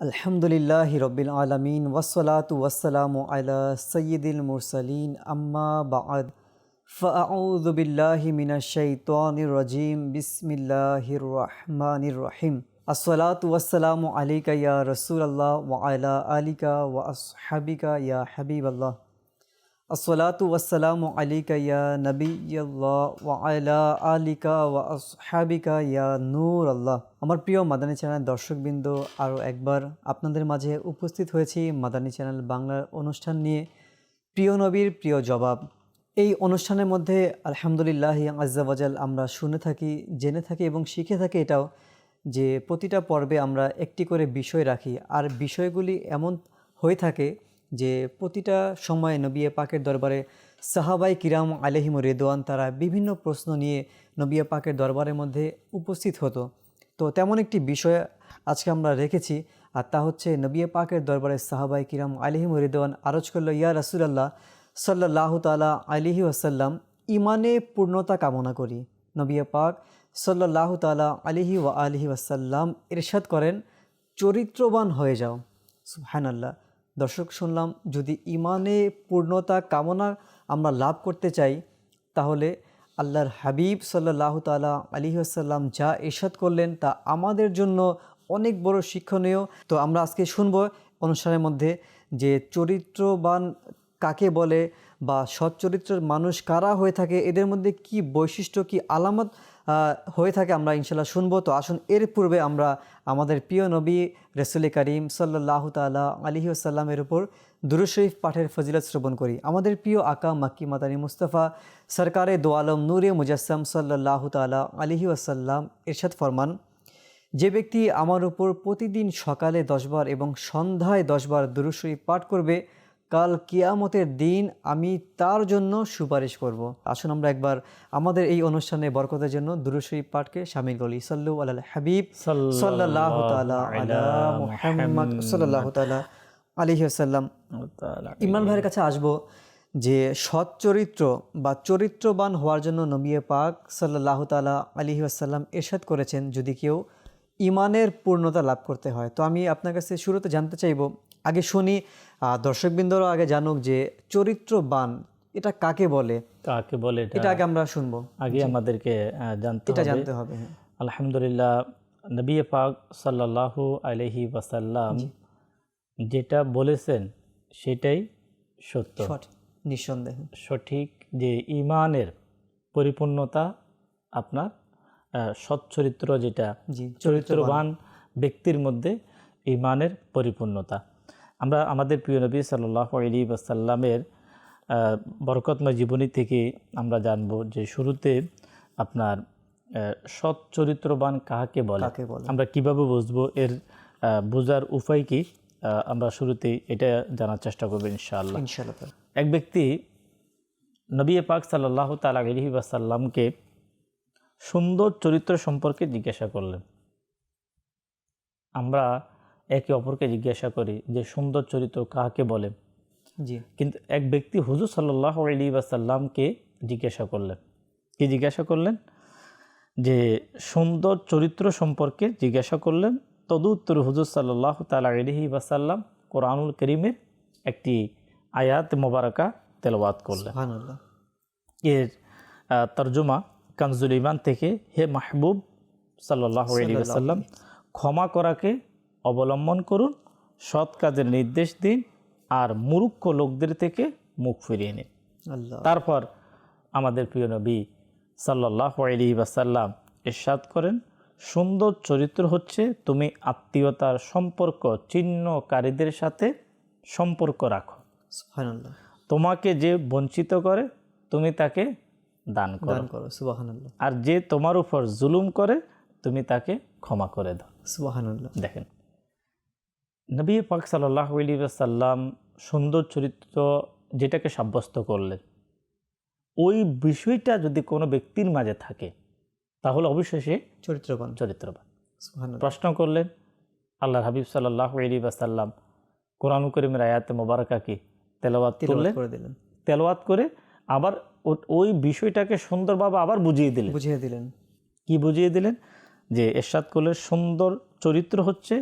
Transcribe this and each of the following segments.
الحمد للہ رب العالمین وسلاۃ وسلم علی سید المرسلین، اما بعد، فاعوذ باللہ من الشیطان الرجیم، بسم اللہ الرحمن الرحیم. السلاۃ وسلام علیکہ یا رسول اللہ، وعلی علیہ و یا حبیب اللہ. আসসালাতু ওয়াসসালামু আলিকা ইয়া নবীল্লাহ ওয়া আলা আলিকা ওয়া আসহাবিকা ইয়া নূর আল্লাহ আমার প্রিয় মাদানী চ্যানেল দর্শকবৃন্দ, আরও একবার আপনাদের মাঝে উপস্থিত হয়েছি মাদানী চ্যানেল বাংলার অনুষ্ঠান নিয়ে। প্রিয় নবীর প্রিয় জবাব। এই অনুষ্ঠানের মধ্যে আলহামদুলিল্লাহ আজাল আমরা শুনে থাকি, জেনে থাকি এবং শিখে থাকি এটাও যে প্রতিটা পর্বে আমরা একটি করে বিষয় রাখি। আর বিষয়গুলি এমন হয়ে থাকে যে প্রতিটা সময় নবিয়া পাকের দরবারে সাহাবাই কিরাম আলহিম রেদোয়ান তারা বিভিন্ন প্রশ্ন নিয়ে নবিয়া পাকের দরবারের মধ্যে উপস্থিত হতো। তো তেমন একটি বিষয় আজকে আমরা রেখেছি, আর তা হচ্ছে নবিয়া পাকের দরবারে সাহাবাই কিরাম আলহিম রেদোয়ান আরজ করল, ইয়া রাসুলাল্লাহ সাল্লাহ তালা আলিহি আসাল্লাম ইমানে পূর্ণতা কামনা করি। নবিয়া পাক সাল্লাহ তালা আলিহি ওয়া আলিহি ওয়াসাল্লাম ইরশাদ করেন, চরিত্রবান হয়ে যাও। সুবহানাল্লাহ। দর্শক, শুনলাম যদি ইমানে পূর্ণতা, কামনা আমরা লাভ করতে চাই, তাহলে আল্লাহর হাবিব সাল্লাহ তালা আলী আসাল্লাম যা এরশাদ করলেন তা আমাদের জন্য অনেক বড় শিক্ষণীয়। তো আমরা আজকে শুনব অনুষ্ঠানের মধ্যে যে চরিত্রবান কাকে বলে বা সৎ চরিত্রের মানুষ কারা হয়ে থাকে, এদের মধ্যে কি বৈশিষ্ট্য, কি আলামত হয়ে থাকে আমরা ইনশাল্লাহ শুনব। তো আসুন, এর পূর্বে আমরা আমাদের প্রিয় নবী রসুল করিম সাল্লাহ তালা আলহি আসাল্লামের উপর দুরুশরীফ পাঠের ফজিলত শ্রবণ করি। আমাদের প্রিয় আকা মাক্কি মাদানী মুস্তফা সরকারে দো আলম নূরে মুজাসম সাল্লাহ তালা আলহি আসাল্লাম ইরশাদ ফরমান, যে ব্যক্তি আমার উপর প্রতিদিন সকালে দশবার এবং সন্ধ্যায় দশবার দুরুশরীফ পাঠ করবে কাল কিয়ামতের দিন আমি তার জন্য সুপারিশ করব। আসুন আমরা একবার আমাদের এই অনুষ্ঠানে বরকতের জন্য দুরুশরীফ পাঠকে সামিল করি। সাল্লু আল হাবিব সাল্লাহ সাল্লাহ আলিহি আসাল্লাম ইমরান ভাইয়ের কাছে আসব যে সৎ চরিত্র বা চরিত্রবান হওয়ার জন্য নবিয়ে পাক সাল্লাহ তালা আলিহি আসাল্লাম এরশাদ করেছেন যদি কেউ ইমানের পূর্ণতা লাভ করতে হয়। তো আমি আপনার কাছে শুরুতে জানতে চাইব আগে শুনি দর্শকবৃন্দরও আগে জানুক যে চরিত্রবান এটা কাকে বলে? কাকে বলে এটা? আগে আমরা শুনব। আগে আমাদেরকে জানতে এটা জানতে হবে হ্যাঁ। আলহামদুলিল্লাহ নবী পাক সাল্লাল্লাহু আলহি ওয়াসাল্লাম যেটা বলেছেন সেটাই সত্য। নিঃসন্দেহে। সঠিক যে ইমানের পরিপূর্ণতা আপনার সচ্চরিত্র যেটা চরিত্রবান ব্যক্তির মধ্যে ইমানের পরিপূর্ণতা। আমরা আমাদের প্রিয় নবী সাল্লাহ আলী ওয়াসাল্লামের আহ, বরকতময় জীবনী থেকে আমরা জানব যে শুরুতে আপনার সৎ চরিত্রবান কাকে বলে? আমরা কীভাবে বুঝব? এর বোঝার উপায় কি? আমরা শুরুতেই এটা জানার চেষ্টা করব ইনশাআল্লাহ। ইনশাল্লাহ এক ব্যক্তি নবী পাক সাল্লাহ তালা আলহি ওয়াসাল্লামকে সুন্দর চরিত্র সম্পর্কে জিজ্ঞাসা করলেন। আমরা একে অপরকে জিজ্ঞাসা করি যে সুন্দর চরিত্র কাকে বলে? জি। কিন্তু এক ব্যক্তি হুজুর সাল্লাহ আলী ওয়াসাল্লামকে জিজ্ঞাসা করলেন। কি জিজ্ঞাসা করলেন? যে সুন্দর চরিত্র সম্পর্কে জিজ্ঞাসা করলেন। তদুত্তর হুজুর সাল্লাহ তালা আলহি ওয়াসাল্লাম কোরআনুল করিমের একটি আয়াত মোবারকা তেলাওয়াত করলেন। এর তর্জমা কানজুল ইমান থেকে হে মাহবুব সাল্লাহ আলী ওয়াসাল্লাম ক্ষমা করাকে অবলম্বন করুন সৎ কাজের নির্দেশ দিন আর মূর্খ লোকদের থেকে মুখ ফিরিয়ে নিন। তারপর আমাদের প্রিয় নবী সাল্লাহ আলী ওয়াসাল্লাম ইরশাদ করেন সুন্দর চরিত্র হচ্ছে তুমি আত্মীয়তার সম্পর্ক চিহ্নকারীদের সাথে সম্পর্ক রাখো। তোমাকে যে বঞ্চিত করে তুমি তাকে দান করো। আর যে তোমার উপর জুলুম করে তুমি তাকে ক্ষমা করে দাও। সুবহানাল্লাহ। দেখেন। নবী পাক সাল্লাহ সাল্লাম সুন্দর চরিত্র যেটাকে সাব্যস্ত করলেন। ওই বিষয়টা যদি কোনো ব্যক্তির মাঝে থাকে তাহলে অবশ্যই সে চরিত্রবান। চরিত্রবান প্রশ্ন করলেন আল্লাহ হাবিব সাল্লাহ আলী সাল্লাম কোরআন করিমের আয়াতে মোবারকাকে তেলাওয়াত তিলাওয়াত করলেন? করে দিলেন। তেলাওয়াত করে আবার ওই বিষয়টাকে সুন্দরভাবে আবার বুঝিয়ে দিলেন। বুঝিয়ে দিলেন। কি বুঝিয়ে দিলেন? যে এরশাদ করলে সুন্দর চরিত্র হচ্ছে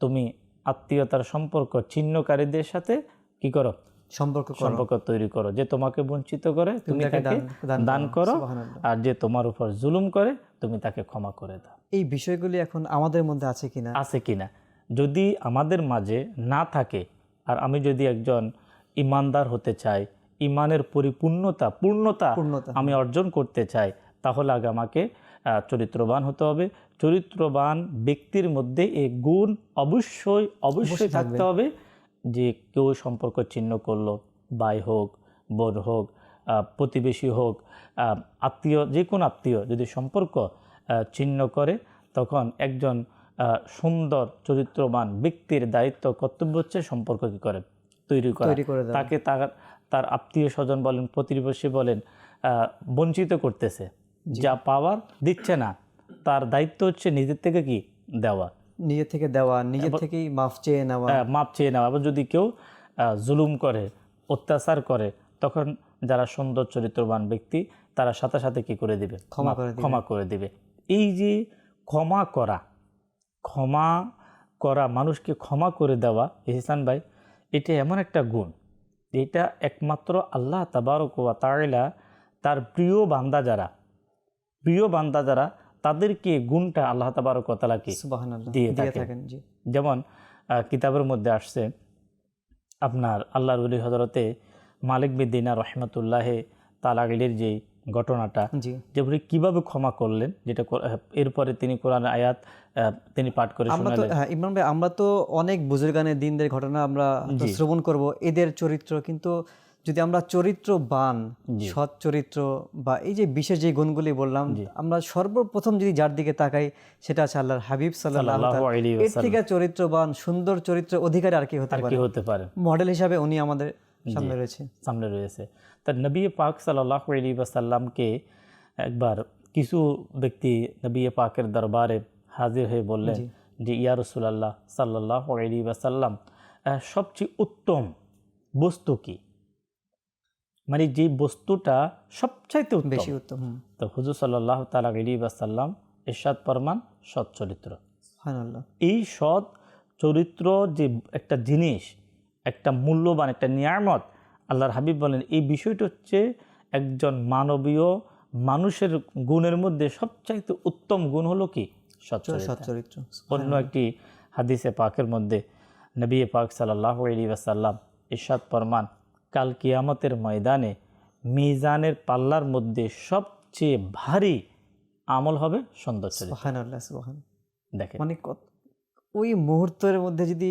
তুমি আত্মীয়তার সম্পর্ক ছিন্নকারীদের সাথে কি করো? সম্পর্ক সম্পর্ক তৈরি করো। যে তোমাকে বঞ্চিত করে তুমি তাকে দান- করো। আর যে তোমার উপর জুলুম করে তুমি তাকে ক্ষমা করে দাও। এই বিষয়গুলি এখন আমাদের মধ্যে আছে কিনা? আছে কিনা? যদি আমাদের মাঝে না থাকে আর আমি যদি একজন ইমানদার হতে চাই ইমানের পরিপূর্ণতা পূর্ণতা পূর্ণতা। আমি অর্জন করতে চাই তাহলে আগে আমাকে চরিত্রবান হতে হবে চরিত্রবান ব্যক্তির মধ্যে এই গুণ অবশ্যই অবশ্যই থাকতে হবে যে কেউ সম্পর্ক ছিন্ন করল ভাই হোক বোন হোক প্রতিবেশী হোক আত্মীয় যে কোনো আত্মীয় যদি সম্পর্ক ছিন্ন করে তখন একজন সুন্দর চরিত্রবান ব্যক্তির দায়িত্ব কর্তব্য হচ্ছে সম্পর্ক কী করে। তৈরি করা করে তাকে তার তার আত্মীয় স্বজন বলেন প্রতিবেশী বলেন বঞ্চিত করতেছে। যা পাওয়ার দিচ্ছে না। তার দায়িত্ব হচ্ছে নিজের থেকে কি? দেওয়া। নিজের থেকে দেওয়া নিজের থেকেই মাফ চেয়ে নেওয়া। আহ, মাপ চেয়ে নেওয়া। আবার যদি কেউ জুলুম করে অত্যাচার করে তখন যারা সুন্দর চরিত্রবান ব্যক্তি তারা সাথে সাথে কি করে দিবে? ক্ষমা করে ক্ষমা করে দিবে। এই যে ক্ষমা করা ক্ষমা করা মানুষকে ক্ষমা করে দেওয়া ইহসান ভাই এটা এমন একটা গুণ। এটা একমাত্র আল্লাহ তাবারক ওয়া তার প্রিয় বান্দা যারা প্রিয় বান্দা যারা তাদেরকে গুণটা আল্লাহ তাবারক ওয়া তাআলাকে সুবহানাল্লাহ দিয়ে থাকেন। যেমন কিতাবের মধ্যে আসছে আপনার আল্লাহর উলি হজরতে মালিক বিদ্দিনা রহমতুল্লাহে তালাগিলের যে ঘটনাটা জি। যেগুলি কীভাবে ক্ষমা করলেন যেটা এরপরে তিনি কোরআন আয়াত তিনি পাঠ করে আমরা তো শোনালেন। হ্যাঁ ইমরান ভাই আমরা তো অনেক বুজুর্গানের দিনদের ঘটনা আমরা শ্রবণ করব এদের চরিত্র কিন্তু যদি আমরা চরিত্রবান। সৎ চরিত্র বা এই যে বিশেষ যে গুণগুলি বললাম আমরা সর্বপ্রথম যদি যার দিকে তাকাই সেটা আছে আল্লাহর হাবিব আলাইহি এর থেকে চরিত্রবান সুন্দর চরিত্র অধিকারী আর কি হতে পারে? মডেল হিসাবে উনি আমাদের সামনে রয়েছে। সামনে রয়েছে। তা নবী পাক সাল্লাহ আলী সাল্লামকে একবার কিছু ব্যক্তি নবী পাকের দরবারে হাজির হয়ে বললেন যে ইয়া রসুলাল্লাহ সাল্লাহ আলী সাল্লাম সবচেয়ে উত্তম বস্তু কি? মানে যে বস্তুটা সবচাইতে বেশি উত্তম। তো হুজুর সাল্লাহ তালা আলী এরশাদ পরমান সৎ চরিত্র। এই সৎ চরিত্র যে একটা জিনিস একটা মূল্যবান একটা নিয়ামত আল্লাহর হাবিব বলেন এই বিষয়টা হচ্ছে একজন মানবীয় মানুষের গুণের মধ্যে সবচাইতে উত্তম গুণ হলো কি? সৎ সৎ চরিত্র। অন্য একটি হাদিসে পাকের মধ্যে নবী পাক সাল্লাহ আলী ওয়াসাল্লাম ইরশাদ ফরমান কাল কিয়ামতের ময়দানে মিজানের পাল্লার মধ্যে সবচেয়ে ভারী আমল হবে সুন্দর দেখেন। মানে ওই মুহূর্তের মধ্যে যদি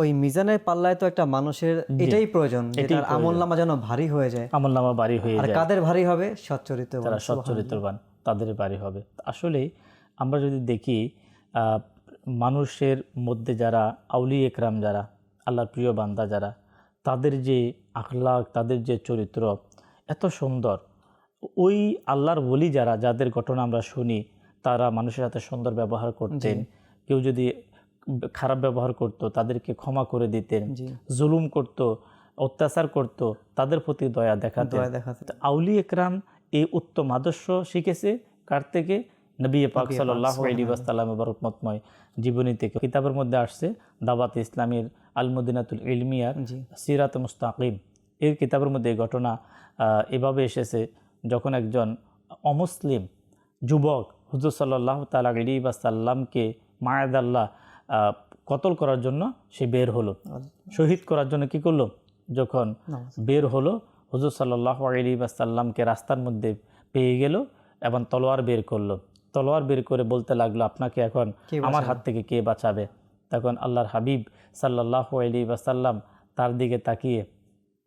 ওই মিজানের পাল্লায় তো একটা মানুষের এটাই প্রয়োজন যে তার আমল নামা যেন ভারী হয়ে যায়। আমল নামা বাড়ি হয়ে যায়। কাদের ভারী হবে? সৎ চরিত্র তারা সৎ চরিত্রবান তাদের বাড়ি হবে। আসলে আমরা যদি দেখি মানুষের মধ্যে যারা আউলি একরাম যারা আল্লাহর প্রিয় বান্দা যারা তাদের যে আখলাক তাদের যে চরিত্র এত সুন্দর। ওই আল্লাহর বলি যারা যাদের ঘটনা আমরা শুনি তারা মানুষের সাথে সুন্দর ব্যবহার করতেন। কেউ যদি খারাপ ব্যবহার করতো তাদেরকে ক্ষমা করে দিতেন। জুলুম করত অত্যাচার করত তাদের প্রতি দয়া দেখাতেন। দয়া দেখাতে আউলি একরাম এই উত্তম আদর্শ শিখেছে কার থেকে? নবী পাক সাল্লাহ আলী ওয়াসাল্লাম বরকমতময় জীবনী থেকে। কিতাবের মধ্যে আসছে দাওয়াত ইসলামের আলমদিনাতুল ইলমিয়ার সিরাত মুস্তাকিম। এর কিতাবের মধ্যে এই ঘটনা এভাবে এসেছে যখন একজন অমুসলিম যুবক হুজুর সাল্লাহ তালা আলী ওয়াসাল্লামকে মায়াদাল্লাহ আহ, কতল করার জন্য সে বের হলো। শহীদ করার জন্য কি করল? যখন বের হলো হুজুর সাল্লাহ আলী সাল্লামকে রাস্তার মধ্যে পেয়ে গেল এবং তলোয়ার বের করল। তলোয়ার বের করে বলতে লাগল আপনাকে এখন আমার হাত থেকে কে বাঁচাবে? তখন আল্লাহর হাবিব সাল্লাহ আলী সাল্লাম তার দিকে তাকিয়ে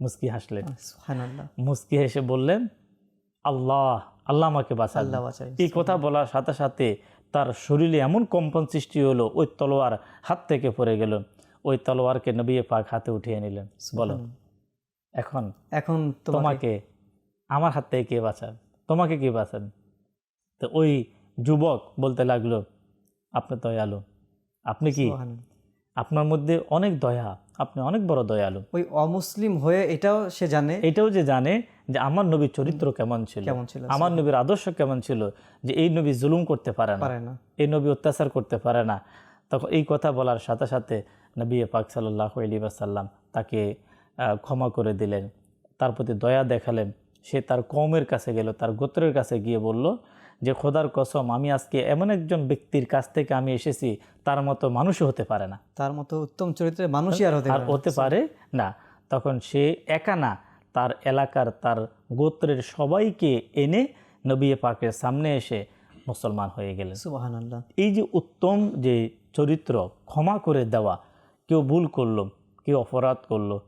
মুস্কি হাসলেন। মুস্কি হেসে বললেন আল্লাহ আল্লাহ আমাকে বাঁচাই এই কথা বলার সাথে সাথে তার শরীরে এমন কম্পন সৃষ্টি হলো ওই তলোয়ার হাত থেকে পড়ে গেল। ওই তলোয়ারকে নবী পাক হাতে উঠিয়ে নিলেন। বলো এখন এখন তোমাকে আমার হাত থেকে কে বাঁচান? তোমাকে কে বাঁচান? তো ওই যুবক বলতে লাগল আপনি দয়ালু। আপনি কি? আপনার মধ্যে অনেক দয়া আপনি অনেক বড় দয়ালু। ওই অমুসলিম হয়ে এটাও সে জানে? এটাও যে জানে যে আমার নবীর চরিত্র কেমন ছিল? কেমন ছিল? আমার নবীর আদর্শ কেমন ছিল? যে এই নবী জুলুম করতে পারে না। এই নবী অত্যাচার করতে পারে না। তখন এই কথা বলার সাথে সাথে নবী পাক সাল্লাহ আলী সাল্লাম তাকে আহ, ক্ষমা করে দিলেন। তার প্রতি দয়া দেখালেন। সে তার কমের কাছে গেল তার গোত্রের কাছে গিয়ে বলল যে খোদার কসম আমি আজকে এমন একজন ব্যক্তির কাছ থেকে আমি এসেছি তার মতো মানুষও হতে পারে না। তার মতো উত্তম চরিত্রের মানুষই আর হতে আর হতে পারে না। তখন সে একা না তার এলাকার তার গোত্রের সবাইকে এনে নবী পাকের সামনে এসে মুসলমান হয়ে গেলেন। সুবহানাল্লাহ। এই যে উত্তম যে চরিত্র ক্ষমা করে দেওয়া কেউ ভুল করল কেউ অপরাধ করল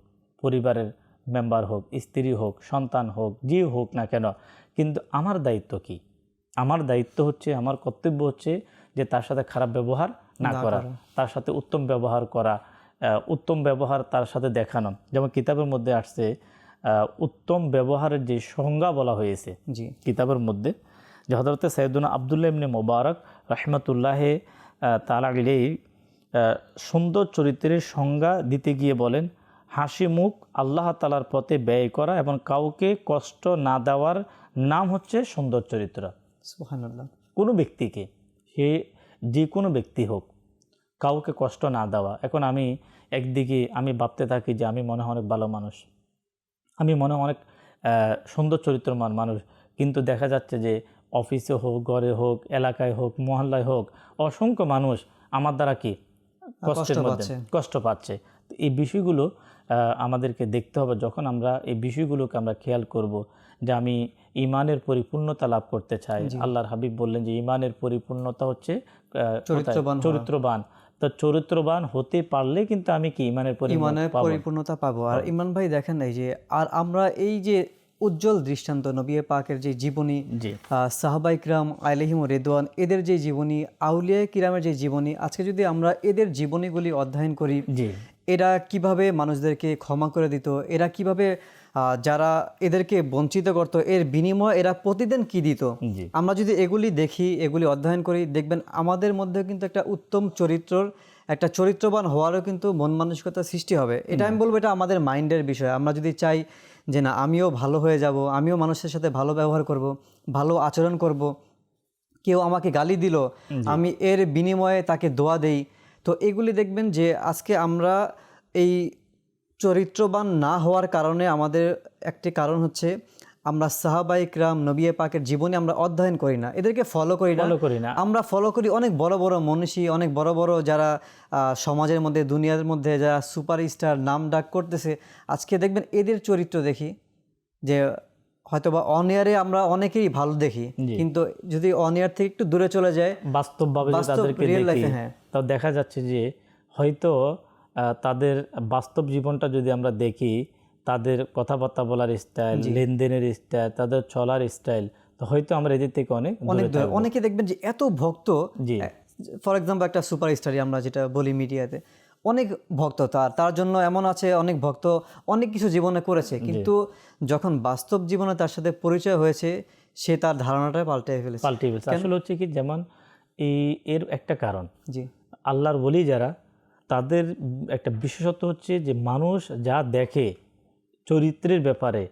পরিবারের মেম্বার হোক স্ত্রী হোক সন্তান হোক যে হোক না কেন কিন্তু আমার দায়িত্ব কি? আমার দায়িত্ব হচ্ছে আমার কর্তব্য হচ্ছে যে তার সাথে খারাপ ব্যবহার না করা। তার সাথে উত্তম ব্যবহার করা উত্তম ব্যবহার তার সাথে দেখানো। যেমন কিতাবের মধ্যে আসছে উত্তম ব্যবহারের যে সংজ্ঞা বলা হয়েছে জি। কিতাবের মধ্যে যে হজরত সৈয়দুনা আবদুল্লাহ ইবনে মোবারক রহমতুল্লাহে তালাগলেই সুন্দর চরিত্রের সংজ্ঞা দিতে গিয়ে বলেন হাসি মুখ আল্লাহ তালার পথে ব্যয় করা এবং কাউকে কষ্ট না দেওয়ার নাম হচ্ছে সুন্দর চরিত্র। সুবহানাল্লাহ। কোনো ব্যক্তিকে সে যে কোনো ব্যক্তি হোক কাউকে কষ্ট না দেওয়া। এখন আমি একদিকে আমি ভাবতে থাকি যে আমি মনে হয় অনেক ভালো মানুষ। আমি মনে হয় অনেক সুন্দর চরিত্রমান মানুষ। কিন্তু দেখা যাচ্ছে যে অফিসে হোক ঘরে হোক এলাকায় হোক মহল্লায় হোক অসংখ্য মানুষ আমার দ্বারা কি কষ্টের কষ্ট মধ্যে পাচ্ছে। কষ্ট পাচ্ছে। তো এই বিষয়গুলো আমাদেরকে দেখতে হবে। যখন আমরা এই বিষয়গুলোকে আমরা খেয়াল করব যে আমি ইমানের পরিপূর্ণতা লাভ করতে চাই। আল্লাহর হাবিব বললেন যে ইমানের পরিপূর্ণতা হচ্ছে চরিত্রবান তো চরিত্রবান হতে পারলে কিন্তু আমি কি ইমানের পরিপূর্ণ ইমানের পরিপূর্ণতা পাবো। আর ইমান ভাই দেখেন এই যে আর আমরা এই যে উজ্জ্বল দৃষ্টান্ত নবী পাকের যে জীবনী জি। সাহাবাই কিরাম আলহিম রেদওয়ান এদের যে জীবনী আউলিয়া কিরামের যে জীবনী আজকে যদি আমরা এদের জীবনীগুলি অধ্যয়ন করি এরা কীভাবে মানুষদেরকে ক্ষমা করে দিত এরা কীভাবে যারা এদেরকে বঞ্চিত করত এর বিনিময়ে এরা প্রতিদিন কি দিত? আমরা যদি এগুলি দেখি এগুলি অধ্যয়ন করি দেখবেন আমাদের মধ্যে কিন্তু একটা উত্তম চরিত্রর একটা চরিত্রবান হওয়ারও কিন্তু মন মানসিকতা সৃষ্টি হবে। এটা আমি বলব এটা আমাদের মাইন্ডের বিষয়। আমরা যদি চাই যে না আমিও ভালো হয়ে যাব আমিও মানুষের সাথে ভালো ব্যবহার করব ভালো আচরণ করব কেউ আমাকে গালি দিল আমি এর বিনিময়ে তাকে দোয়া দেই তো এগুলি দেখবেন যে আজকে আমরা এই চরিত্রবান না হওয়ার কারণে আমাদের একটি কারণ হচ্ছে আমরা সাহাবাই ক্রাম নবিয়ে পাকের জীবনে আমরা অধ্যয়ন করি না। এদেরকে ফলো করি না। করি না। আমরা ফলো করি অনেক বড় বড় মনীষী অনেক বড় বড় যারা সমাজের মধ্যে দুনিয়ার মধ্যে যারা সুপারস্টার নাম ডাক করতেছে। আজকে দেখবেন এদের চরিত্র দেখি যে হয়তোবা অন এয়ারে আমরা অনেকেই ভালো দেখি। কিন্তু যদি অন এয়ার থেকে একটু দূরে চলে যায় বাস্তবভাবে বাস্তব তাদেরকে দেখি হ্যাঁ। তো দেখা যাচ্ছে যে হয়তো তাদের বাস্তব জীবনটা যদি আমরা দেখি তাদের কথাবার্তা বলার স্টাইল লেনদেনের স্টাইল তাদের চলার স্টাইল তো হয়তো আমরা এদের থেকে অনেক অনেক। অনেকে দেখবেন যে এত ভক্ত জি। ফর এক্সাম্পল একটা সুপারস্টারই আমরা যেটা বলি মিডিয়াতে অনেক ভক্ত তার তার জন্য এমন আছে অনেক ভক্ত অনেক কিছু জীবনে করেছে কিন্তু যখন বাস্তব জীবনে তার সাথে পরিচয় হয়েছে সে তার ধারণাটা পাল্টে ফেলেছে। পাল্টে ফেলছে। আসলে হচ্ছে কি যেমন এই এর একটা কারণ। জি। আল্লাহর বলি যারা তাদের একটা বিশেষত্ব হচ্ছে যে মানুষ যা দেখে চরিত্রের ব্যাপারে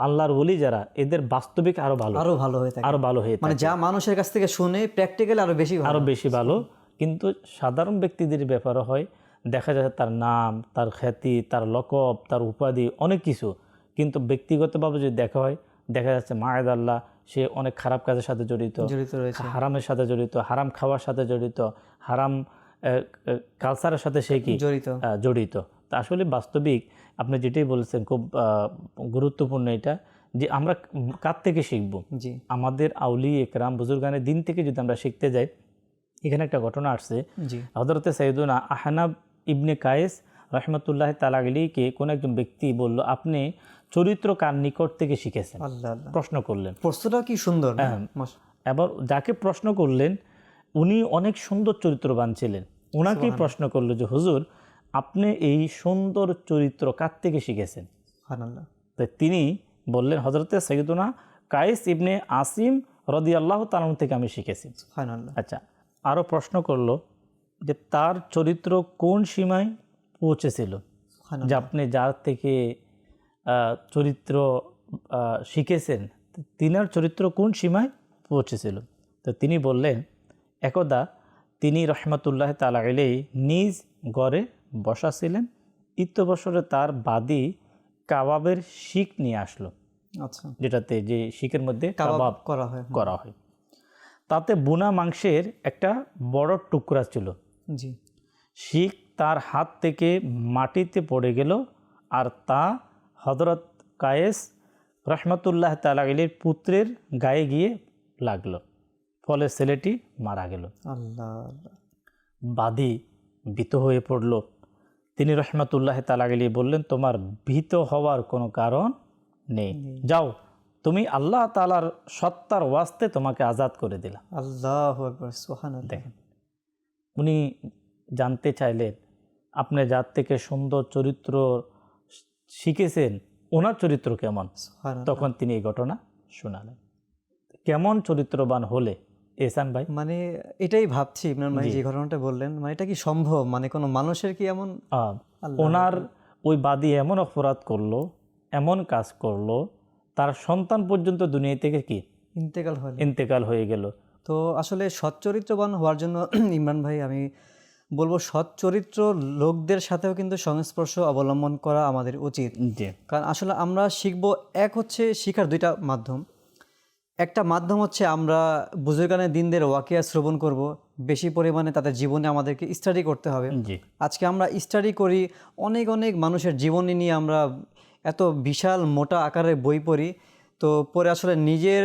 আল্লাহর বলি যারা এদের বাস্তবিক আরও ভালো আরও ভালো হয়ে থাকে। আরও ভালো হয়ে মানে যা মানুষের কাছ থেকে শুনে প্র্যাকটিক্যালি আরও বেশি আরও বেশি ভালো। কিন্তু সাধারণ ব্যক্তিদের ব্যাপারে হয় দেখা যাচ্ছে তার নাম তার খ্যাতি তার লকব তার উপাধি অনেক কিছু। কিন্তু ব্যক্তিগতভাবে যদি দেখা হয় দেখা যাচ্ছে মায়েদ আল্লাহ সে অনেক খারাপ কাজের সাথে জড়িত। জড়িত রয়েছে। হারামের সাথে জড়িত হারাম খাওয়ার সাথে জড়িত হারাম কালচারের সাথে সে কি? জড়িত। জড়িত। তা আসলে বাস্তবিক আপনি যেটাই বলেছেন খুব গুরুত্বপূর্ণ এটা যে আমরা কার থেকে শিখব? জি। আমাদের আউলি একরাম বুজুর্গানের দিন থেকে যদি আমরা শিখতে যাই এখানে একটা ঘটনা আসছে। জি। হজরতে সৈয়দুনা আহনাব ইবনে কায়েস রহমতুল্লাহ তালাগলিকে কোন একজন ব্যক্তি বলল আপনি চরিত্র কার নিকট থেকে শিখেছেন? প্রশ্ন করলেন। প্রশ্নটা কি সুন্দর? হ্যাঁ। এবার যাকে প্রশ্ন করলেন উনি অনেক সুন্দর চরিত্রবান ছিলেন। ওনাকেই প্রশ্ন করল যে হুজুর আপনি এই সুন্দর চরিত্র কার থেকে শিখেছেন? সুবহানাল্লাহ। তো তিনি বললেন হজরতে সৈয়দুনা কায়েস ইবনে আসিম রদি আল্লাহ তালন থেকে আমি শিখেছি। আচ্ছা আরও প্রশ্ন করল যে তার চরিত্র কোন সীমায় পৌঁছেছিল? যে আপনি যার থেকে চরিত্র শিখেছেন তিনার চরিত্র কোন সীমায় পৌঁছেছিল? তো তিনি বললেন একদা তিনি রহমতুল্লাহ তালা নিজ গড়ে বসা ছিলেন ইত্যবসরে তার বাদী কাবাবের শিক নিয়ে আসলো। আচ্ছা। যেটাতে যে শিকের মধ্যে কাবাব কাবাব করা হয় করা হয়। তাতে বুনা মাংসের একটা বড় টুকরা ছিল। জি। শিখ তার হাত থেকে মাটিতে পড়ে গেল আর তা হজরত কায়েস রহমতুল্লাহ তালাগিলের পুত্রের গায়ে গিয়ে লাগল। ফলে ছেলেটি মারা গেল। আল্লাহ। বাদী ভীত হয়ে পড়ল। তিনি রহমতুল্লাহ তালাগিলি বললেন তোমার ভীত হওয়ার কোনো কারণ নেই। যাও তুমি আল্লাহ তালার সত্তার ওয়াস্তে তোমাকে আজাদ করে দিলাম। আল্লাহ দেখেন উনি জানতে চাইলেন আপনি যার থেকে সুন্দর চরিত্র শিখেছেন ওনার চরিত্র কেমন? তখন তিনি এই ঘটনা শোনালেন। কেমন চরিত্রবান হলে এসান ভাই? মানে এটাই ভাবছি ইমরান ভাই যে ঘটনাটা বললেন মানে এটা কি সম্ভব? মানে কোনো মানুষের কি এমন ওনার ওই বাদী এমন অপরাধ করল এমন কাজ করল তার সন্তান পর্যন্ত দুনিয়া থেকে কি? ইন্তেকাল হলো। ইন্তেকাল হয়ে গেল। তো আসলে সচ্চরিত্রবান হওয়ার জন্য ইমরান ভাই আমি বলব সচ্চরিত্র লোকদের সাথেও কিন্তু সংস্পর্শ অবলম্বন করা আমাদের উচিত। কারণ আসলে আমরা শিখব এক হচ্ছে শিখার দুইটা মাধ্যম। একটা মাধ্যম হচ্ছে আমরা বুজুর্গানের দিনদের ওয়াকিয়া শ্রবণ করব। বেশি পরিমাণে তাদের জীবনে আমাদেরকে স্টাডি করতে হবে। আজকে আমরা স্টাডি করি অনেক অনেক মানুষের জীবনী নিয়ে আমরা এত বিশাল মোটা আকারের বই পড়ি তো পরে আসলে নিজের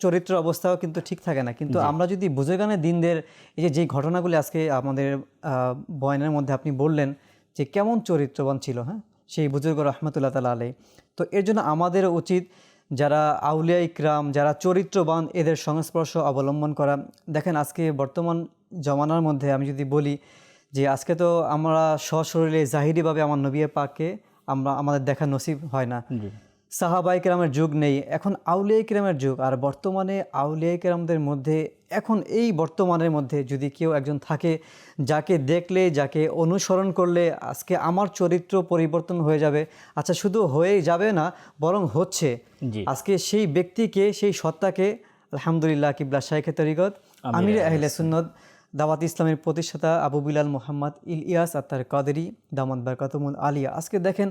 চরিত্র অবস্থাও কিন্তু ঠিক থাকে না। কিন্তু আমরা যদি বুঝেগানের দিনদের এই যে যেই ঘটনাগুলি আজকে আমাদের বয়ানের মধ্যে আপনি বললেন যে কেমন চরিত্রবান ছিল হ্যাঁ? সেই বুজুর্গ রহমতুল্লাহ তালা আলাই তো এর জন্য আমাদের উচিত যারা আউলিয়া ইকরাম যারা চরিত্রবান এদের সংস্পর্শ অবলম্বন করা। দেখেন আজকে বর্তমান জমানার মধ্যে আমি যদি বলি যে আজকে তো আমরা সশরীরে জাহিরিভাবে আমার নবী পাকে আমরা আমাদের দেখা নসিব হয় না। সাহাবাই কেরামের যুগ নেই। এখন আউলিয়া কেরামের যুগ। আর বর্তমানে আউলিয়া কেরামদের মধ্যে এখন এই বর্তমানের মধ্যে যদি কেউ একজন থাকে যাকে দেখলে যাকে অনুসরণ করলে আজকে আমার চরিত্র পরিবর্তন হয়ে যাবে। আচ্ছা শুধু হয়ে যাবে না বরং হচ্ছে। আজকে সেই ব্যক্তিকে সেই সত্তাকে আলহামদুলিল্লাহ কিবলা শাইখে তরিকত আমির আহলে সুন্নত দাওয়াত ইসলামের প্রতিষ্ঠাতা আবু বিলাল মোহাম্মদ ইলিয়াস আত্মার কাদেরি দামাত বারকাতমুল আলিয়া। আজকে দেখেন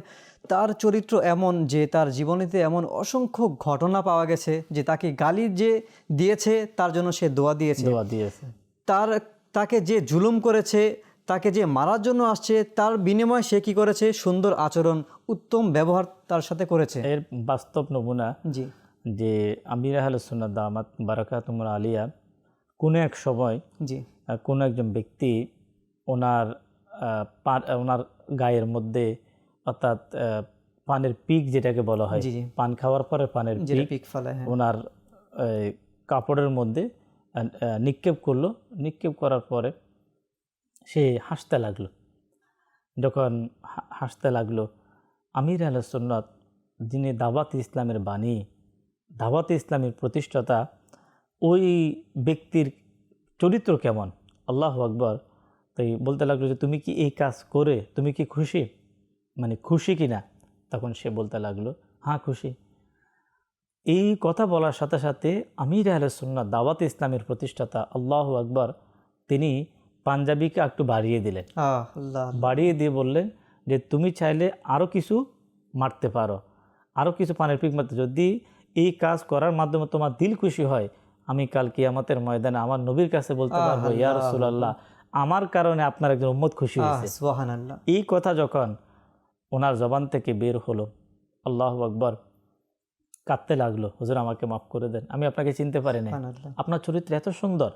তার চরিত্র এমন যে তার জীবনীতে এমন অসংখ্য ঘটনা পাওয়া গেছে যে তাকে গালি যে দিয়েছে তার জন্য সে দোয়া দিয়েছে। দোয়া দিয়েছে। তার তাকে যে জুলুম করেছে তাকে যে মারার জন্য আসছে তার বিনিময়ে সে কি করেছে? সুন্দর আচরণ উত্তম ব্যবহার তার সাথে করেছে। এর বাস্তব নমুনা জি। যে আমির আহলে সুন্নাত দামাত বারাকাতুমুল আলিয়া কোনো এক সময় জি। কোনো একজন ব্যক্তি ওনার ওনার গায়ের মধ্যে অর্থাৎ পানের পিক যেটাকে বলা হয় পান খাওয়ার পরে পানের পিক হ্যাঁ। ওনার কাপড়ের মধ্যে নিক্ষেপ করল। নিক্ষেপ করার পরে সে হাসতে লাগল। যখন হাসতে লাগল আমির আল সুন্নত যিনি দাওয়াত ইসলামের বাণী দাওয়াত ইসলামের প্রতিষ্ঠাতা ওই ব্যক্তির চরিত্র কেমন? আল্লাহ আকবর। তাই বলতে লাগল যে তুমি কি এই কাজ করে তুমি কি খুশি? মানে খুশি কি না তখন সে বলতে লাগল হ্যাঁ খুশি। এই কথা বলার সাথে সাথে আমির আহলসুন্না দাওয়াত ইসলামের প্রতিষ্ঠাতা আল্লাহ আকবর তিনি পাঞ্জাবিকে একটু বাড়িয়ে দিলেন। বাড়িয়ে দিয়ে বললেন যে তুমি চাইলে আরও কিছু মারতে পারো। আরও কিছু পানের পিক মারতে যদি এই কাজ করার মাধ্যমে তোমার দিল খুশি হয় আমি কাল কিয়ামতের ময়দানে আমার নবীর কাছে বলতে পারব ইয়া আল্লাহ আমার কারণে আপনার একজন উম্মত খুশি হয়েছে। এই কথা যখন ওনার জবান থেকে বের হলো আল্লাহ আকবর কাঁদতে লাগল হুজুর আমাকে মাফ করে দেন আমি আপনাকে চিনতে পারি না আপনার চরিত্র এত সুন্দর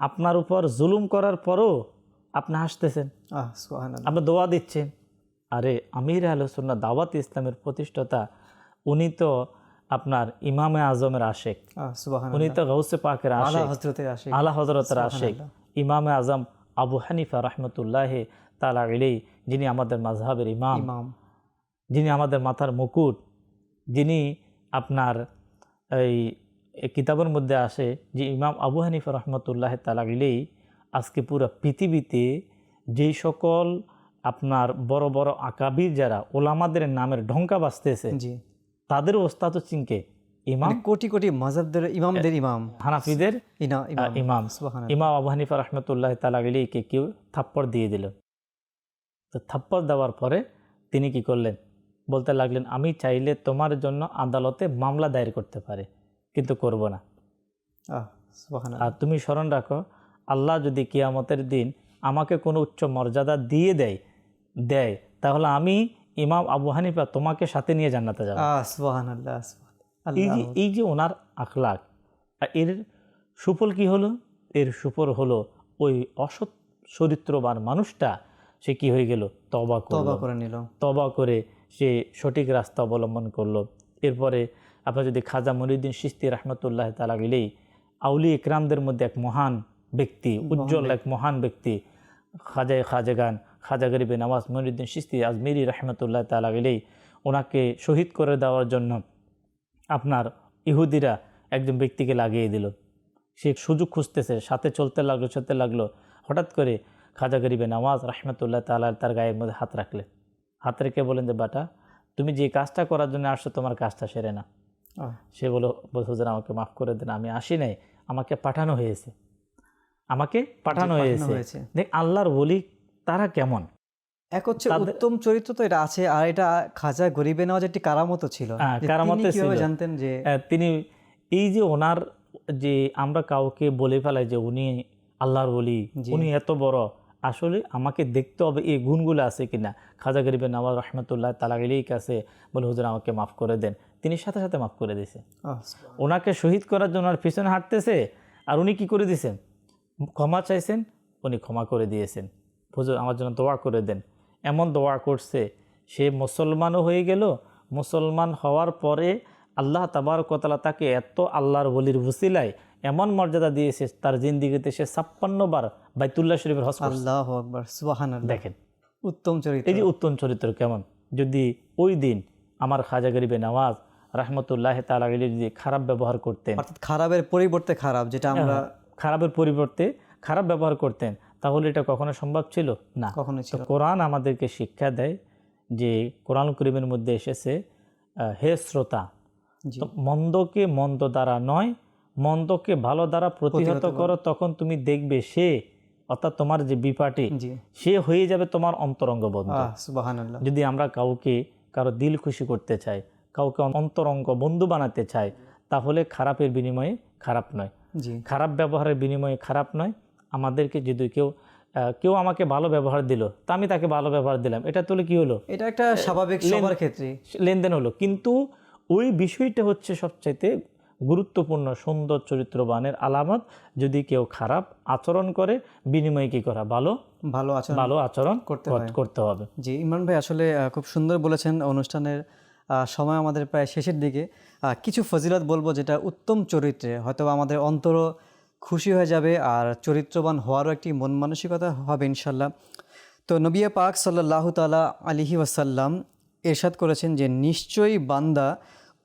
আপনার উপর জুলুম করার পরও আপনি হাসতেছেন। আপনি দোয়া দিচ্ছেন। আরে আমির আলোচনা দাওয়াত ইসলামের প্রতিষ্ঠাতা উনি তো আপনার ইমামে আজমের আশেক। উনি তো গৌসে পাকের আশেক। আলা হজরতের আশেক। ইমামে আজম আবু হানিফা রহমতুল্লাহ তালা ইলেই যিনি আমাদের মাঝহাবের ইমাম। যিনি আমাদের মাথার মুকুট। যিনি আপনার এই কিতাবের মধ্যে আসে যে ইমাম আবু হানিফা রহমতুল্লাহ তালাগিলেই আজকে পুরো পৃথিবীতে যেই সকল আপনার বড় বড় আকাবির যারা ওলামাদের নামের ঢঙ্কা বাঁচতেছে জি। তাদের ওস্তাদ চিনকে ইমাম? মানে কোটি কোটি মজাবদের ইমামদের ইমাম। হানাফিদের? ইমাম। ইমাম। আবু হানিফা রহমতুল্লাহ তালাগিলেইকে কেউ থাপ্পড় দিয়ে দিল। তো থাপ্পড় দেওয়ার পরে তিনি কি করলেন? বলতে লাগলেন আমি চাইলে তোমার জন্য আদালতে মামলা দায়ের করতে পারে কিন্তু করব না। আর তুমি স্মরণ রাখো আল্লাহ যদি কিয়ামতের দিন আমাকে কোনো উচ্চ মর্যাদা দিয়ে দেয় দেয় তাহলে আমি ইমাম আবু হানিফা তোমাকে সাথে নিয়ে জান্নাতে যাব। এই যে এই যে ওনার আখলাক এর সুফল কি হলো? এর সুফল হলো ওই অসৎ চরিত্রবান মানুষটা সে কি হয়ে গেল? তবা তবা করে নিল। তবা করে সে সঠিক রাস্তা অবলম্বন করল। এরপরে আপনার যদি খাজা মনিউদ্দিন সিস্তি রহমতুল্লাহ তালা গেলেই আউলি ইকরামদের মধ্যে এক মহান ব্যক্তি উজ্জ্বল এক মহান ব্যক্তি খাজায় খাজাগান খাজা গরিবে নওয়াজ মনিউদ্দিন সিস্তি আজমিরি রহমতুল্লাহ তালা গেলেই ওনাকে শহীদ করে দেওয়ার জন্য আপনার ইহুদিরা একজন ব্যক্তিকে লাগিয়ে দিল। সে সুযোগ খুঁজতেছে সাথে চলতে লাগল চলতে লাগল। হঠাৎ করে খাজা গরিবে নওয়াজ রহমতুল্লাহ তালা তার গায়ের মধ্যে হাত রাখলে। হাত রেখে বলেন যে বাটা তুমি যে কাজটা করার জন্য আসছো তোমার কাজটা সেরে না। সে বলো হুজুর আমাকে মাফ করে দেন আমি আসি নাই। আমাকে পাঠানো হয়েছে। আমাকে পাঠানো হয়েছে। দেখ আল্লাহর বলি তারা কেমন? এক হচ্ছে উত্তম চরিত্র তো এটা আছে আর এটা খাজা গরিবে নেওয়া একটি কারামতো ছিল হ্যাঁ, কারামতে ছিল। জানতেন যে তিনি এই যে ওনার যে আমরা কাউকে বলে ফেলাই যে উনি আল্লাহর বলি উনি এত বড় আসলে আমাকে দেখতে হবে এই গুণগুলো আছে কিনা। খাজা গরিবের নওয়াজ রহমতুল্লাহ তালা গেলেই কাছে বলে হুজুর আমাকে মাফ করে দেন। তিনি সাথে সাথে মাফ করে দিয়েছে। ওনাকে শহীদ করার জন্য ওনার পিছনে হাঁটতেছে আর উনি কি করে দিয়েছেন? ক্ষমা চাইছেন উনি ক্ষমা করে দিয়েছেন। হুজুর আমার জন্য দোয়া করে দেন। এমন দোয়া করছে সে মুসলমানও হয়ে গেল মুসলমান হওয়ার পরে আল্লাহ তাবারকতলা তাকে এত আল্লাহর বলির ভুসিলায় এমন মর্যাদা দিয়েছে তার জিন্দিগিতে সে ছাপ্পান্ন বার বাইতুল্লাহ শরীফের। আল্লাহ আকবার সুবাহান দেখেন। উত্তম চরিত্র। এই যে উত্তম চরিত্র কেমন? যদি ওই দিন আমার খাজা গরিবে নওয়াজ রহমতুল্লাহ তালা যদি খারাপ ব্যবহার করতেন। অর্থাৎ খারাপের পরিবর্তে খারাপ যেটা আমরা খারাপের পরিবর্তে খারাপ ব্যবহার করতেন। তাহলে এটা কখনো সম্ভব ছিল? না। কখনো ছিল কোরআন আমাদেরকে শিক্ষা দেয় যে কোরআন করিমের মধ্যে এসেছে হে শ্রোতা মন্দকে মন্দ দ্বারা নয় মন্দকে ভালো দ্বারা প্রতিহত করো তখন তুমি দেখবে সে অর্থাৎ তোমার যে বিপাটি সে হয়ে যাবে তোমার অন্তরঙ্গ বন্ধু যদি আমরা কাউকে কারও দিল খুশি করতে চাই কাউকে অন্তরঙ্গ বন্ধু বানাতে চাই তাহলে খারাপের বিনিময়ে খারাপ নয়। খারাপ ব্যবহারের বিনিময়ে খারাপ নয় আমাদেরকে যদি কেউ কেউ আমাকে ভালো ব্যবহার দিল তা আমি তাকে ভালো ব্যবহার দিলাম। এটা তুলে কি হলো? এটা একটা স্বাভাবিক সবার ক্ষেত্রে। লেনদেন হলো। কিন্তু ওই বিষয়টা হচ্ছে সবচাইতে গুরুত্বপূর্ণ সুন্দর চরিত্রবানের আলামত। যদি কেউ খারাপ আচরণ করে বিনিময়ে কি করা? ভালো? ভালো আচরণ ভালো আচরণ করতে করতে হবে। জি ইমরান ভাই আসলে খুব সুন্দর বলেছেন অনুষ্ঠানের সময় আমাদের প্রায় শেষের দিকে। কিছু ফজিলত বলব যেটা উত্তম চরিত্রে হয়তো আমাদের অন্তর খুশি হয়ে যাবে আর চরিত্রবান হওয়ারও একটি মন মানসিকতা হবে ইনশাল্লাহ তো নবিয়া পাক সাল্লাহ তালা আলিহি ওয়াসাল্লাম এরশাদ করেছেন যে নিশ্চয়ই বান্দা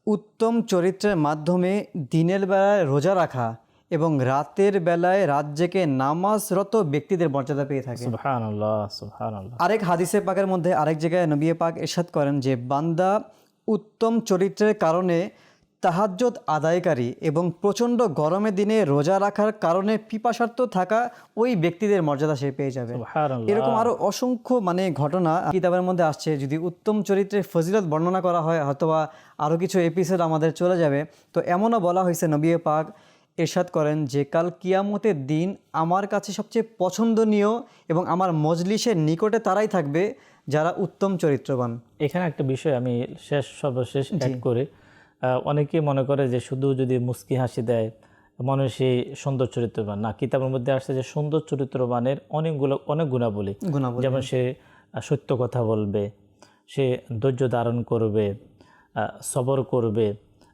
উত্তম চরিত্রের মাধ্যমে দিনের বেলায় রোজা রাখা এবং রাতের বেলায় রাত জেগে নামাজরত ব্যক্তিদের মর্যাদা পেয়ে থাকে। আরেক হাদিসে পাকের মধ্যে আরেক জায়গায় নবিয়ে পাক এরশাদ করেন যে বান্দা উত্তম চরিত্রের কারণে তাহাজ্জত আদায়কারী এবং প্রচণ্ড গরমের দিনে রোজা রাখার কারণে পিপাসার্থ থাকা ওই ব্যক্তিদের মর্যাদা সে পেয়ে যাবে। এরকম আরও অসংখ্য মানে ঘটনা কিতাবের মধ্যে আসছে। যদি উত্তম চরিত্রের ফজিলত বর্ণনা করা হয় অথবা আরও কিছু এপিসোড আমাদের চলে যাবে। তো এমনও বলা হয়েছে নবিয়ে পাক এরশাদ করেন যে কাল কিয়ামতের দিন আমার কাছে সবচেয়ে পছন্দনীয় এবং আমার মজলিসের নিকটে তারাই থাকবে যারা উত্তম চরিত্রবান। এখানে একটা বিষয় আমি শেষ সর্বশেষ অ্যাড করে। অনেকে মনে করে যে শুধু যদি মুস্কি হাসি দেয় মনে হয় সে সুন্দর চরিত্রবান। না কিতাবের মধ্যে আসছে যে সুন্দর চরিত্রবানের অনেকগুলো অনেক গুণাবলী। গুণাবলী। যেমন সে সত্য কথা বলবে সে ধৈর্য ধারণ করবে সবর করবে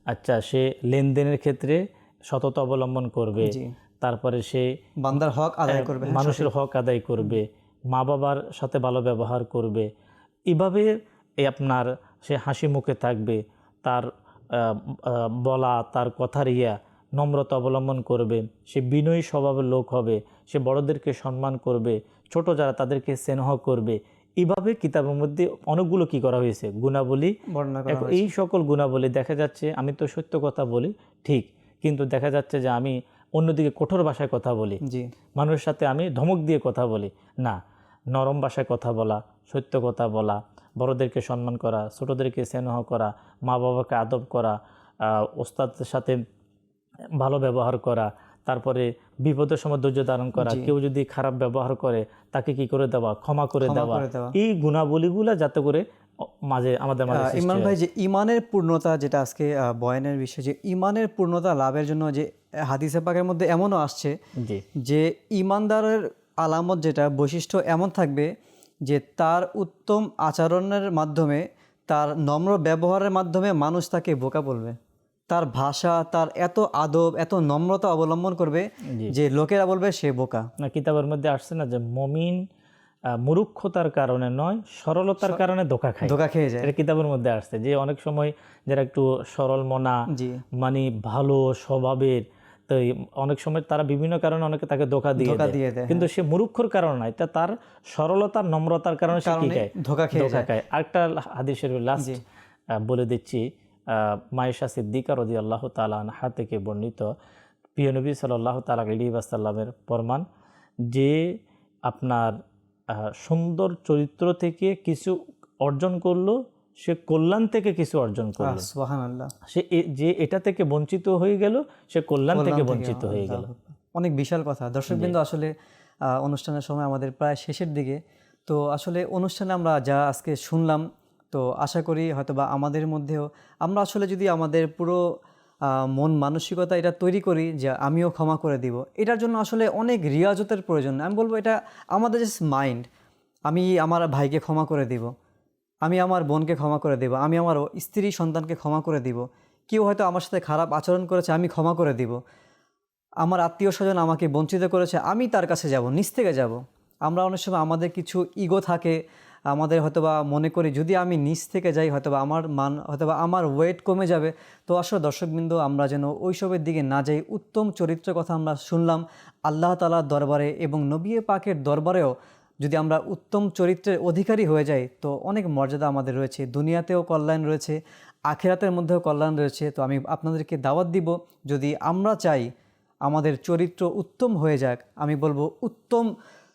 আচ্ছা সে লেনদেনের ক্ষেত্রে সততা অবলম্বন করবে তারপরে সে বান্দার হক আদায় করবে মানুষের হক আদায় করবে মা বাবার সাথে ভালো ব্যবহার করবে। এভাবে আপনার সে হাসি মুখে থাকবে তার বলা তার কথার ইয়া নম্রতা অবলম্বন করবে। সে বিনয়ী স্বভাবের লোক হবে। সে বড়দেরকে সম্মান করবে। ছোট যারা তাদেরকে স্নেহ করবে। এভাবে কিতাবের মধ্যে অনেকগুলো কি করা হয়েছে? গুণাবলী। বর্ণনা এই সকল গুণাবলী দেখা যাচ্ছে আমি তো সত্য কথা বলি ঠিক। কিন্তু দেখা যাচ্ছে যে আমি অন্যদিকে কঠোর ভাষায় কথা বলি। মানুষের সাথে আমি ধমক দিয়ে কথা বলি। না নরম ভাষায় কথা বলা সত্য কথা বলা বড়দেরকে সম্মান করা ছোটদেরকে স্নেহ করা মা বাবাকে আদব করা ওস্তাদের সাথে ভালো ব্যবহার করা তারপরে বিপদের সময় ধৈর্য ধারণ করা কেউ যদি খারাপ ব্যবহার করে তাকে কি করে দেওয়া? ক্ষমা করে দেওয়া। এই গুণাবলীগুলো যাতে করে মাঝে আমাদের ইমরান ভাই যে ইমানের পূর্ণতা যেটা আজকে বয়ানের বিষয় যে ইমানের পূর্ণতা লাভের জন্য যে হাদিসে পাকের মধ্যে এমনও আসছে যে ইমানদারের আলামত যেটা বৈশিষ্ট্য এমন থাকবে যে তার উত্তম আচরণের মাধ্যমে তার নম্র ব্যবহারের মাধ্যমে মানুষ তাকে বোকা বলবে। তার ভাষা তার এত আদব এত নম্রতা অবলম্বন করবে। যে লোকেরা বলবে সে বোকা। না কিতাবের মধ্যে আসছে না যে মমিন মুরুক্ষতার কারণে নয় সরলতার কারণে ধোকা খায়। ধোকা খেয়ে যায়। এটা কিতাবের মধ্যে আসছে যে অনেক সময় যারা একটু সরল মনা মানে ভালো স্বভাবের তো অনেক সময় তারা বিভিন্ন কারণে অনেকে তাকে ধোকা দিয়ে দিয়ে। দেয় কিন্তু সে মুরুক্ষর কারণে না এটা তার সরলতার নম্রতার কারণে সে কি খায়? ধোকা খেয়ে ধোকা খায়। আরেকটা হাদিসের লাস্ট বলে দিচ্ছি মায়েশা সিদ্দিকা রদি আল্লাহ তালা আনহা থেকে বর্ণিত প্রিয় নবী সাল্লাহ তালা আলী আসাল্লামের প্রমাণ যে আপনার সুন্দর চরিত্র থেকে কিছু অর্জন করল সে কল্যাণ থেকে কিছু অর্জন করল। সে যে এটা থেকে বঞ্চিত হয়ে গেল সে কল্যাণ থেকে বঞ্চিত হয়ে গেল। অনেক বিশাল কথা। দর্শকবৃন্দ আসলে অনুষ্ঠানের সময় আমাদের প্রায় শেষের দিকে। তো আসলে অনুষ্ঠানে আমরা যা আজকে শুনলাম তো আশা করি হয়তোবা আমাদের মধ্যেও আমরা আসলে যদি আমাদের পুরো মন মানসিকতা এটা তৈরি করি যে আমিও ক্ষমা করে দিব এটার জন্য আসলে অনেক রিয়াজতের প্রয়োজন। আমি বলব এটা আমাদের জাস্ট মাইন্ড আমি আমার ভাইকে ক্ষমা করে দিব। আমি আমার বোনকে ক্ষমা করে দেব, আমি আমার স্ত্রী সন্তানকে ক্ষমা করে দিব। কেউ হয়তো আমার সাথে খারাপ আচরণ করেছে, আমি ক্ষমা করে দিব। আমার আত্মীয় স্বজন আমাকে বঞ্চিত করেছে, আমি তার কাছে যাব, নিচ থেকে যাব। আমরা অনেক সময় আমাদের কিছু ইগো থাকে, আমাদের হয়তোবা মনে করি, যদি আমি নিচ থেকে যাই, হয়তোবা আমার মান, হয়তোবা আমার ওয়েট কমে যাবে। তো আসলে দর্শকবৃন্দ, আমরা যেন ওইসবের দিকে না যাই, উত্তম চরিত্রের কথা আমরা শুনলাম আল্লাহ তালার দরবারে এবং নবিয়ে পাকের দরবারেও যদি আমরা উত্তম চরিত্রের অধিকারী হয়ে যাই, তো অনেক মর্যাদা আমাদের রয়েছে। দুনিয়াতেও কল্যাণ রয়েছে, আখেরাতের মধ্যেও কল্যাণ রয়েছে। তো আমি আপনাদেরকে দাওয়াত দিব, যদি আমরা চাই আমাদের চরিত্র উত্তম হয়ে যাক, আমি বলব উত্তম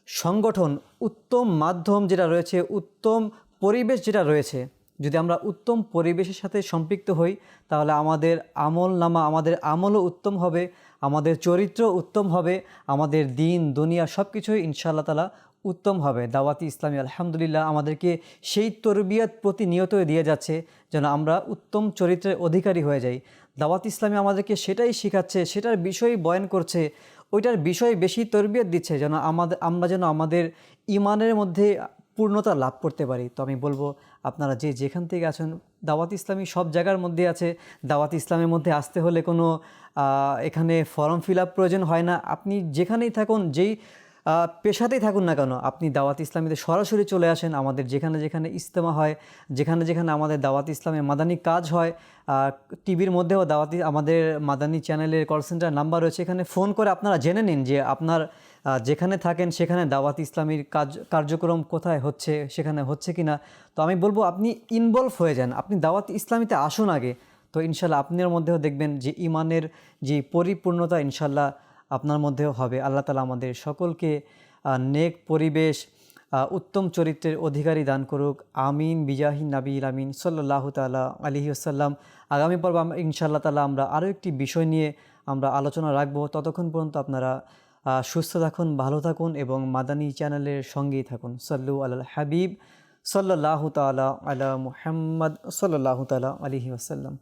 সংগঠন, উত্তম মাধ্যম যেটা রয়েছে, উত্তম পরিবেশ যেটা রয়েছে। যদি আমরা উত্তম পরিবেশের সাথে সম্পৃক্ত হই, তাহলে আমাদের আমল নামা, আমাদের আমলও উত্তম হবে, আমাদের চরিত্র উত্তম হবে, আমাদের দিন, দুনিয়া সব কিছুই ইনশাআল্লাহ তালা উত্তম হবে। দাওয়াতি ইসলামী আলহামদুলিল্লাহ আমাদেরকে সেই তরবিয়াত প্রতিনিয়ত দিয়ে যাচ্ছে যেন আমরা উত্তম চরিত্রের অধিকারী হয়ে যাই। দাওয়াত ইসলামী আমাদেরকে সেটাই শেখাচ্ছে, সেটার বিষয় বয়ান করছে, ওইটার বিষয়ে বেশি তরবিয়ত দিচ্ছে যেন আমাদের, আমরা যেন আমাদের ইমানের মধ্যে পূর্ণতা লাভ করতে পারি। তো আমি বলব, আপনারা যে যেখান থেকে আছেন, দাওয়াত ইসলামী সব জায়গার মধ্যে আছে। দাওয়াত ইসলামের মধ্যে আসতে হলে কোনো এখানে ফর্ম ফিল আপ প্রয়োজন হয় না। আপনি যেখানেই থাকুন, যেই পেশাতেই থাকুন না কেন, আপনি দাওয়াত ইসলামীতে সরাসরি চলে আসেন, আমাদের যেখানে যেখানে ইজতেমা হয়, যেখানে যেখানে আমাদের দাওয়াত ইসলামে মাদানী কাজ হয় টিভির মধ্যেও দাওয়াতি আমাদের মাদানী চ্যানেলের কল সেন্টার নাম্বার রয়েছে, এখানে ফোন করে আপনারা জেনে নিন যে আপনার যেখানে থাকেন সেখানে দাওয়াত ইসলামীর কাজ, কার্যক্রম কোথায় হচ্ছে, সেখানে হচ্ছে কি না তো আমি বলব, আপনি ইনভলভ হয়ে যান, আপনি দাওয়াত ইসলামীতে আসুন আগে। তো ইনশাল্লাহ আপনার মধ্যেও দেখবেন যে ইমানের যে পরিপূর্ণতা ইনশাল্লাহ আপনার মধ্যেও হবে। আল্লাহ তালা আমাদের সকলকে নেক পরিবেশ উত্তম চরিত্রের অধিকারী দান করুক। আমিন। বিজাহি নাবিল আমিন। সাল্লাহ তালা আলহি আসাল্লাম আগামী পর্ব ইনশাআল্লাহ তালা আমরা আরও একটি বিষয় নিয়ে আমরা আলোচনা রাখব। ততক্ষণ পর্যন্ত আপনারা সুস্থ থাকুন, ভালো থাকুন এবং মাদানী চ্যানেলের সঙ্গেই থাকুন। সাল্লু আল হাবিব। সাল্লাহ তালা আলা মুহাম্মদ। সাল্লাহ তালা আলহি আসাল্লাম